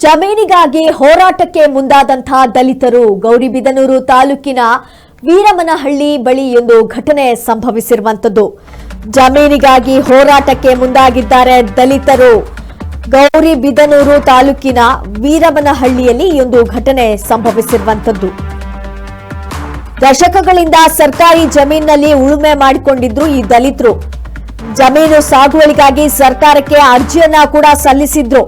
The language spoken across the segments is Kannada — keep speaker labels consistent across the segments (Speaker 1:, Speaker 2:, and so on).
Speaker 1: ಜಮೀನಿಗಾಗಿ ಹೋರಾಟಕ್ಕೆ ಮುಂದಾದಂತಹ ದಲಿತರು ಗೌರಿಬಿದನೂರು ತಾಲೂಕಿನ ವೀರಮನಹಳ್ಳಿ ಬಳಿ ಒಂದು ಘಟನೆ ಸಂಭವಿಸಿರುವಂತದ್ದು ಜಮೀನಿಗಾಗಿ ಹೋರಾಟಕ್ಕೆ ಮುಂದಾಗಿದ್ದಾರೆ ದಲಿತರು. ಗೌರಿಬಿದನೂರು ತಾಲೂಕಿನ ವೀರಮನಹಳ್ಳಿಯಲ್ಲಿ ಒಂದು ಘಟನೆ ಸಂಭವಿಸಿರುವಂತದ್ದು ದಶಕಗಳಿಂದ ಸರ್ಕಾರಿ ಜಮೀನಿನಲ್ಲಿ ಉಳುಮೆ ಮಾಡಿಕೊಂಡಿದ್ರು ಈ ದಲಿತರು. ಜಮೀನು ಸಾಗುವಳಿಗಾಗಿ ಸರ್ಕಾರಕ್ಕೆ ಅರ್ಜಿಯನ್ನ ಕೂಡ ಸಲ್ಲಿಸಿದ್ರು.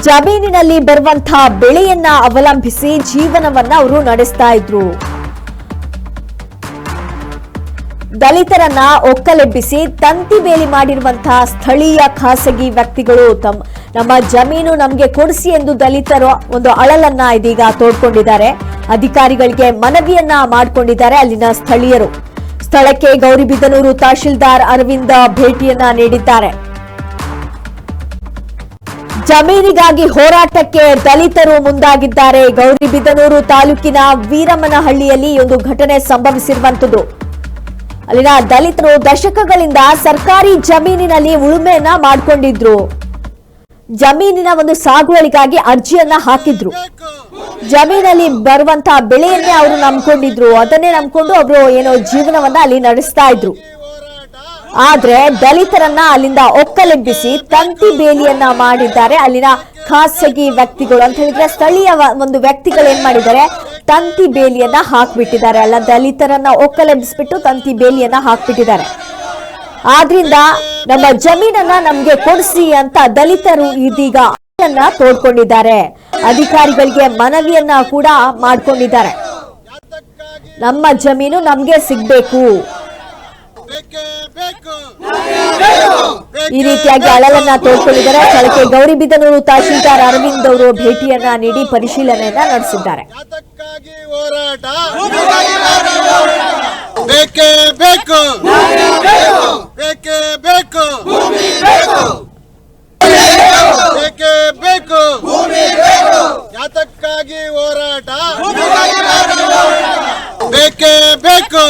Speaker 1: ಜಮೀನಿನಲ್ಲಿ ಬರುವಂತಹ ಬೆಳೆಯನ್ನ ಅವಲಂಬಿಸಿ ಜೀವನವನ್ನ ಅವರು ನಡೆಸ್ತಾ ಇದ್ರು. ದಲಿತರನ್ನ ಒಕ್ಕಲೆಬ್ಬಿಸಿ ತಂತಿ ಬೇಲಿ ಮಾಡಿರುವಂತಹ ಸ್ಥಳೀಯ ಖಾಸಗಿ ವ್ಯಕ್ತಿಗಳು ತಮ್ಮ ನಮ್ಮ ಜಮೀನು ನಮಗೆ ಕೊಡಿಸಿ ಎಂದು ದಲಿತರು ಒಂದು ಅಳಲನ್ನ ಇದೀಗ ತೋಡ್ಕೊಂಡಿದ್ದಾರೆ. ಅಧಿಕಾರಿಗಳಿಗೆ ಮನವಿಯನ್ನ ಮಾಡಿಕೊಂಡಿದ್ದಾರೆ ಅಲ್ಲಿನ ಸ್ಥಳೀಯರು. ಸ್ಥಳಕ್ಕೆ ಗೌರಿಬಿದನೂರು ತಹಶೀಲ್ದಾರ್ ಅರವಿಂದ ಭೇಟಿಯನ್ನ ನೀಡಿದ್ದಾರೆ. ಜಮೀನಿಗಾಗಿ ಹೋರಾಟಕ್ಕೆ ದಲಿತರು ಮುಂದಾಗಿದ್ದಾರೆ. ಗೌರಿಬಿದನೂರು ತಾಲೂಕಿನ ವೀರಮ್ಮನಹಳ್ಳಿಯಲ್ಲಿ ಒಂದು ಘಟನೆ ಸಂಭವಿಸಿರುವಂತದ್ದು ಅಲ್ಲಿನ ದಲಿತರು ದಶಕಗಳಿಂದ ಸರ್ಕಾರಿ ಜಮೀನಿನಲ್ಲಿ ಉಳುಮೆಯನ್ನ ಮಾಡ್ಕೊಂಡಿದ್ರು. ಜಮೀನಿನ ಒಂದು ಸಾಗುವಳಿಗಾಗಿ ಅರ್ಜಿಯನ್ನ ಹಾಕಿದ್ರು. ಜಮೀನಲ್ಲಿ ಬರುವಂತಹ ಬೆಳೆಯನ್ನೇ ಅವರು ನಂಬ್ಕೊಂಡಿದ್ರು. ಅದನ್ನೇ ನಂಬ್ಕೊಂಡು ಅವರು ಏನೋ ಜೀವನವನ್ನ ಅಲ್ಲಿ ನಡೆಸ್ತಾ ಇದ್ರು. ಆದ್ರೆ ದಲಿತರನ್ನ ಅಲ್ಲಿಂದ ಒಕ್ಕಲೆಬ್ಬಿಸಿ ತಂತಿ ಬೇಲಿಯನ್ನ ಮಾಡಿದ್ದಾರೆ. ಅಲ್ಲಿನ ಖಾಸಗಿ ವ್ಯಕ್ತಿಗಳು ಅಂತ ಹೇಳಿದ್ರೆ ಸ್ಥಳೀಯ ಒಂದು ವ್ಯಕ್ತಿಗಳು ಏನ್ ಮಾಡಿದ್ದಾರೆ? ತಂತಿ ಬೇಲಿಯನ್ನ ಹಾಕ್ಬಿಟ್ಟಿದ್ದಾರೆ. ಅಲ್ಲ, ದಲಿತರನ್ನ ಒಕ್ಕಲೆಬ್ಬಿಸ್ಬಿಟ್ಟು ತಂತಿ ಬೇಲಿಯನ್ನ ಹಾಕ್ಬಿಟ್ಟಿದ್ದಾರೆ. ಆದ್ರಿಂದ ನಮ್ಮ ಜಮೀನನ್ನ ನಮ್ಗೆ ಕೊಡಿಸಿ ಅಂತ ದಲಿತರು ಇದೀಗ ತೋಡ್ಕೊಂಡಿದ್ದಾರೆ. ಅಧಿಕಾರಿಗಳಿಗೆ ಮನವಿಯನ್ನ ಕೂಡ ಮಾಡ್ಕೊಂಡಿದ್ದಾರೆ. ನಮ್ಮ ಜಮೀನು ನಮ್ಗೆ ಸಿಗ್ಬೇಕು.
Speaker 2: ಬೇಕೇ ಬೇಕು
Speaker 1: ಈ ರೀತಿಯಾಗಿ ಅಳಲನ್ನ ತೋಡ್ಕೊಂಡಿದ್ದಾರೆ. ಸ್ಥಳಕ್ಕೆ ಗೌರಿಬಿದನೂರು ತಹಶೀಲ್ದಾರ್ ಅರವಿಂದ್ ಅವರು ಭೇಟಿಯನ್ನ ನೀಡಿ ಪರಿಶೀಲನೆಯನ್ನ ನಡೆಸಿದ್ದಾರೆ.
Speaker 2: ಹೋರಾಟ. ಬೇಕೇ ಬೇಕು.